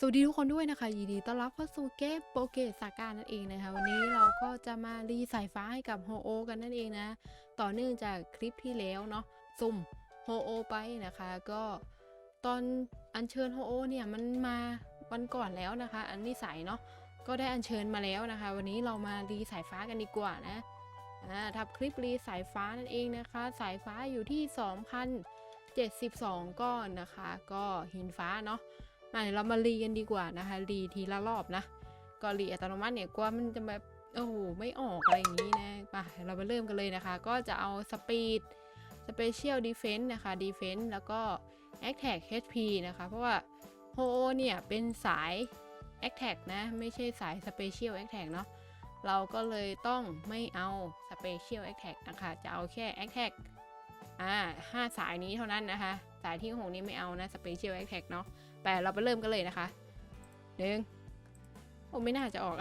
สวัสดีทุกคนด้วยนะคะ ยินดีต้อนรับเข้าสู่เกมโปเกสาการนั่นเองนะคะ วันนี้เราก็จะมารีสายฟ้าให้กับโฮโอกันนั่นเองนะ ต่อเนื่องจากคลิปที่แล้วเนาะสุ่มโฮโอไปนะคะ ก็ตอนอัญเชิญโฮโอเนี่ยมันมาวันก่อนแล้วนะคะ อันนิสัยเนาะก็ได้อัญเชิญมาแล้วนะคะ วันนี้เรามารีสายฟ้ากันดีกว่านะอ่าทับคลิปรีสายฟ้านั่นเองนะคะ สายฟ้าอยู่ที่ 2,072 ก้อนนะคะ ก็หินฟ้าเนาะ มาเดี๋ยวเรามารีกันดีกว่านะคะ รีทีละรอบนะ ก็รีอัตโนมัติเนี่ยกลัวมันจะแบบโอ้โหไม่ออกอะไรอย่างนี้นะไปเรามาเริ่มกันเลยนะคะ ก็จะเอาสปีดสเปเชียลดีเฟนต์นะคะดีเฟนต์แล้วก็แอคแท็ก HP นะคะ เพราะว่าโฮโอเนี่ยเป็นสายแอคแท็กนะ ไม่ใช่สายสเปเชียลแอคแท็กเนาะเราก็เลยต้องไม่เอาสเปเชียลแอคแท็กนะคะ จะเอาแค่แอคแท็กอ่าห้าสายนี้เท่านั้นนะคะ สายที่หกนี้ไม่เอานะสเปเชียลแอคแท็กเนาะ แต่เราไปเริ่มกันเลยนะคะหนึ่งโอ้ไม่น่าจะออก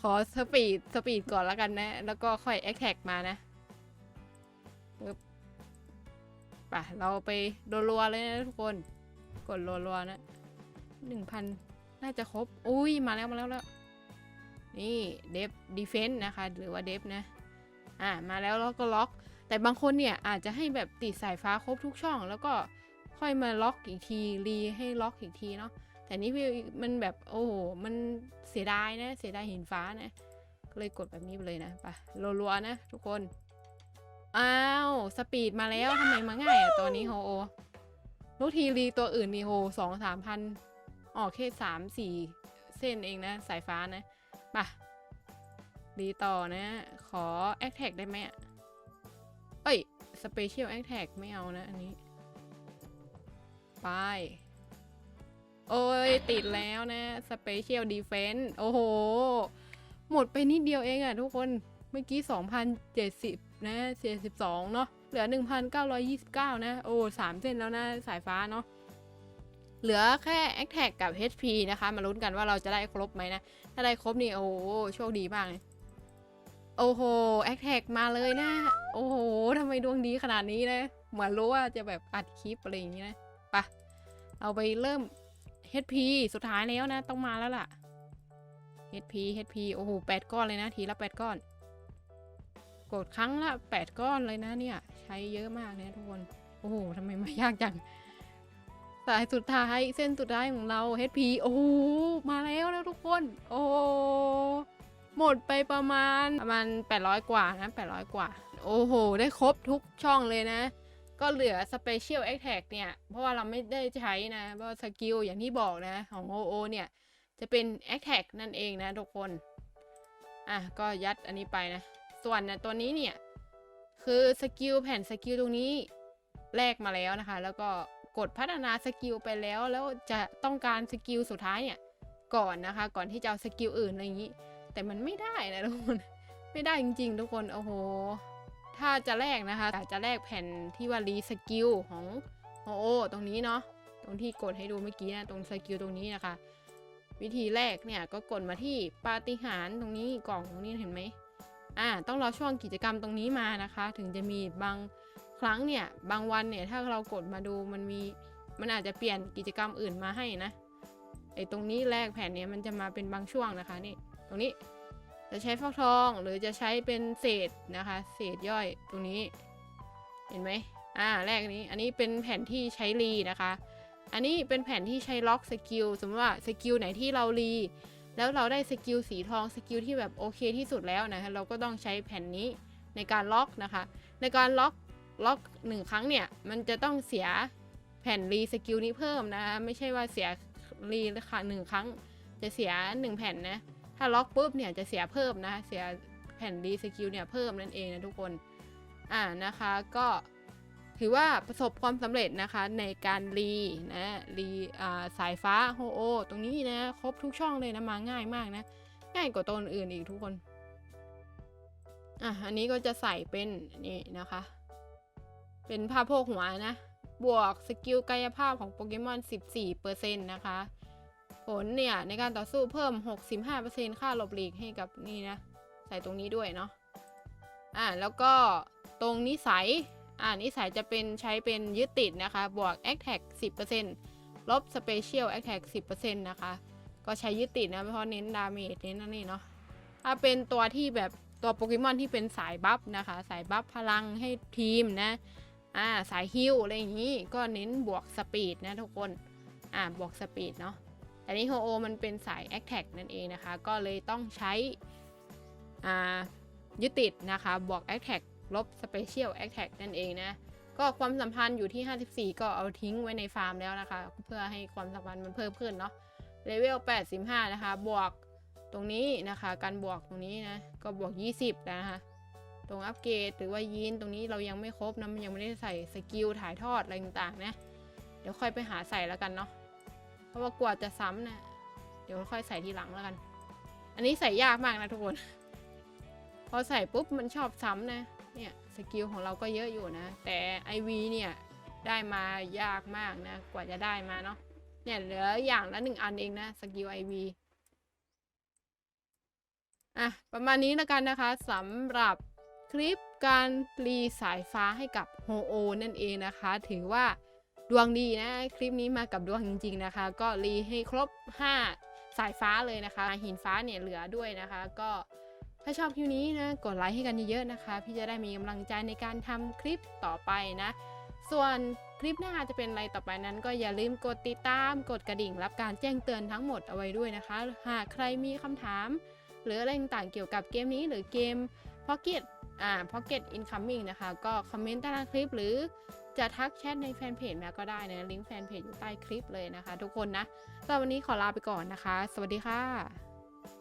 ขอสปีดสปีดก่อนแล้วกันนะ แล้วก็ค่อยแอคแท็กมานะปึ๊บไปเราไปรัวๆเลยนะทุกคน กดรัวๆนะหนึ่งพันน่าจะครบ อุ้ยมาแล้วมาแล้วแล้ว นี่เดฟดีเฟนต์นะคะ หรือว่าเดฟนะ อ่ามาแล้วแล้วก็ล็อก แต่บางคนเนี่ยอาจจะให้แบบติดสายฟ้าครบทุกช่อง แล้วก็ ค่อยมาล็อกอีกทีรีให้ล็อกอีกทีเนาะแต่นี่พี่มันแบบโอ้โหมันเสียดายนะ เสียดายหินฟ้านะก็เลยกดแบบนี้ไปเลยนะไปรัวๆนะทุกคนอ้าวสปีดมาแล้วทำไมมาง่ายอะตัวนี้โฮโอลูกทีรีตัวอื่นนี่โหสองสามพันออกแค่สามสี่เส้นเองนะ สายฟ้านะไปรีต่อนะ ขอแอคแท็กได้ไหมอะเอ้ยสเปเชียลแอคแท็กไม่เอานะอันนี้ ไป โอ้ย ติดแล้วนะ Special Defense โอ้โห หมดไปนิดเดียวเองอะทุกคนเมื่อกี้ 2,070 นะ42เนาะเหลือ 1,929 นะ โอ้สามเส้นแล้วนะ สายฟ้าเนาะเหลือแค่ a c t a g กับ HP นะคะ มาลุ้นกันว่าเราจะได้ครบไหมนะ ถ้าได้ครบนี่ โอ้โหโชคดีมากเลยโอ้โห a c t a g มาเลยนะ โอ้โหทำไมดวงดีขนาดนี้นะ เหมือนรู้ว่าจะแบบอัดคลิปอะไรอย่างนี้นะ ปะเอาไปเริ่ม HP สุดท้ายแล้วนะ ต้องมาแล้วล่ะ HP HP โอ้โหแปดก้อนเลยนะ ทีละแปดก้อน กดครั้งละแปดก้อนเลยนะเนี่ย ใช้เยอะมากเลยนะทุกคน โอ้โหทำไมมายากจังสายสุดท้ายเส้นสุดท้ายของเรา HP โอ้โหมาแล้วนะทุกคน โอ้โหหมดไปประมาณประมาณ 800 กว่านะ 800 กว่า โอ้โห ได้ครบทุกช่องเลยนะ ก็เหลือ Special Attack เนี่ย เพราะว่าเราไม่ได้ใช้นะ เพราะสกิลอย่างที่บอกนะ ของ OO เนี่ย จะเป็น Attack นั่นเองนะทุกคน อะ ก็ยัดอันนี้ไปนะ ส่วนนะตัวนี้เนี่ย คือสกิลแผ่นสกิลตรงนี้แลกมาแล้วนะคะ แล้วก็กดพัฒนาสกิลไปแล้ว แล้วจะต้องการสกิลสุดท้ายเนี่ย ก่อนนะคะ ก่อนที่จะเอาสกิลอื่นอะไรอย่างนี้ แต่มันไม่ได้นะทุกคน ไม่ได้จริง ๆ ทุกคน โอ้โห ถ้าจะแลกนะคะอาจจะแลกแผ่นที่ว่ารีสกิลของโอโอตรงนี้เนาะตรงที่กดให้ดูเมื่อกี้นะตรงสกิลตรงนี้นะคะ วิธีแรกเนี่ยก็กดมาที่ปาฏิหาริย์ตรงนี้กล่องตรงนี้เห็นไหมอ่าต้องรอช่วงกิจกรรมตรงนี้มานะคะ ถึงจะมีบางครั้งเนี่ยบางวันเนี่ยถ้าเรากดมาดูมันมีมันอาจจะเปลี่ยนกิจกรรมอื่นมาให้นะไอ้ตรงนี้แรกแผ่นเนี่ยมันจะมาเป็นบางช่วงนะคะนี่ตรงนี้ จะใช้ฟักทองหรือจะใช้เป็นเศษนะคะ เศษย่อยตรงนี้ เห็นไหมอ่าแรกนี้ อันนี้เป็นแผ่นที่ใช้รีนะคะ อันนี้เป็นแผ่นที่ใช้ล็อกสกิลสมมติว่าสกิลไหนที่เรารีแล้วเราได้สกิลสีทองสกิลที่แบบโอเคที่สุดแล้วนะคะเราก็ต้องใช้แผ่นนี้ในการล็อกนะคะ ในการล็อกล็อกหนึ่งครั้งเนี่ย มันจะต้องเสียแผ่นรีสกิลนี้เพิ่มนะคะไม่ใช่ว่าเสียรีค่ะหนึ่งครั้ง จะเสียหนึ่งแผ่นนะ ถ้าล็อกปุ๊บเนี่ยจะเสียเพิ่มนะ เสียแผ่นรีสกิลเนี่ยเพิ่มนั่นเองนะทุกคน อ่านะคะก็ถือว่าประสบความสำเร็จนะคะในการรีนะรีอ่าสายฟ้าโฮโอ ตรงนี้นะครบทุกช่องเลยนะมาง่ายมากนะ ง่ายกว่าตัวอื่นอีกทุกคนอะอันนี้ก็จะใส่เป็นนี่นะคะ เป็นผ้าโพกหัวนะ บวกสกิลกายภาพของโปเกมอน 14%นะคะ ผลเนี่ยในการต่อสู้เพิ่ม 65%ค่าหลบหลีกให้กับนี่นะ ใส่ตรงนี้ด้วยเนาะอ่าแล้วก็ตรงนิสัยอ่านิสัยจะเป็นใช้เป็นยึดติดนะคะ บวก a t t a c 10%ลบสเปเชียลแอคแท็ก10%นะคะ ก็ใช้ยึดติดนะ เพราะเน้นดาเมจเน้นนั่นนี่เนาะถ้าเป็นตัวที่แบบตัวโปเกมอนที่เป็นสายบัฟนะคะ สายบัฟพลังให้ทีมนะอ่าสายฮิลอะไรอย่างนี้ก็เน้นบวกสปีดนะทุกคนอ่าบวกสปีดเนาะ แต่นี่โฮโอมันเป็นสายแอคแท็กนั่นเองนะคะ ก็เลยต้องใช้ยึดติดนะคะ บวกแอคแท็กลบสเปเชียลแอคแท็กนั่นเองนะ ก็ความสัมพันธ์อยู่ที่ 54 ก็เอาทิ้งไว้ในฟาร์มแล้วนะคะ เพื่อให้ความสัมพันธ์มันเพิ่มขึ้นเนาะเลเวล85 นะคะ บวกตรงนี้นะคะ การบวกตรงนี้นะ ก็บวก 20 นะคะ ตรงอัปเกรดหรือว่ายีนตรงนี้เรายังไม่ครบนะ มันยังไม่ได้ใส่สกิลถ่ายทอดอะไรต่างๆนะ เดี๋ยวค่อยไปหาใส่แล้วกันเนาะ ราะว่ากว่าจะซ้ำนะ เดี๋ยวค่อยใส่ทีหลังแล้วกัน อันนี้ใส่ยากมากนะทุกคน พอใส่ปุ๊บมันชอบซ้ำนะ เนี่ยสกิลของเราก็เยอะอยู่นะ แต่ IV เนี่ยได้มายากมากนะ กว่าจะได้มาเนาะ เนี่ยเหลืออย่างละหนึ่งอันเองนะสกิล IV อะประมาณนี้แล้วกันนะคะสำหรับคลิปการรีสายฟ้าให้กับโฮโอนั่นเองนะคะ ถือว่า ดวงดีนะ คลิปนี้มากับดวงจริง ๆนะคะ ก็รีให้ครบ 5 สายฟ้าเลยนะคะ หินฟ้าเนี่ยเหลือด้วยนะคะ ก็ถ้าชอบคลิปนี้นะกดไลค์ให้กันเยอะๆนะคะ พี่จะได้มีกำลังใจในการทำคลิปต่อไปนะ ส่วนคลิปหน้าจะเป็นอะไรต่อไปนั้น ก็อย่าลืมกดติดตามกดกระดิ่ง รับการแจ้งเตือนทั้งหมดเอาไว้ด้วยนะคะ หากใครมีคำถาม หรืออะไรต่างๆเกี่ยวกับเกมนี้หรือเกม Pocket อ่า Pocket Incoming นะคะ ก็คอมเมนต์ใต้คลิปหรือ จะทักแชทในแฟนเพจมาก็ได้นะลิงก์แฟนเพจอยู่ใต้คลิปเลยนะคะ ทุกคนนะสำหรับวันนี้ขอลาไปก่อนนะคะ สวัสดีค่ะ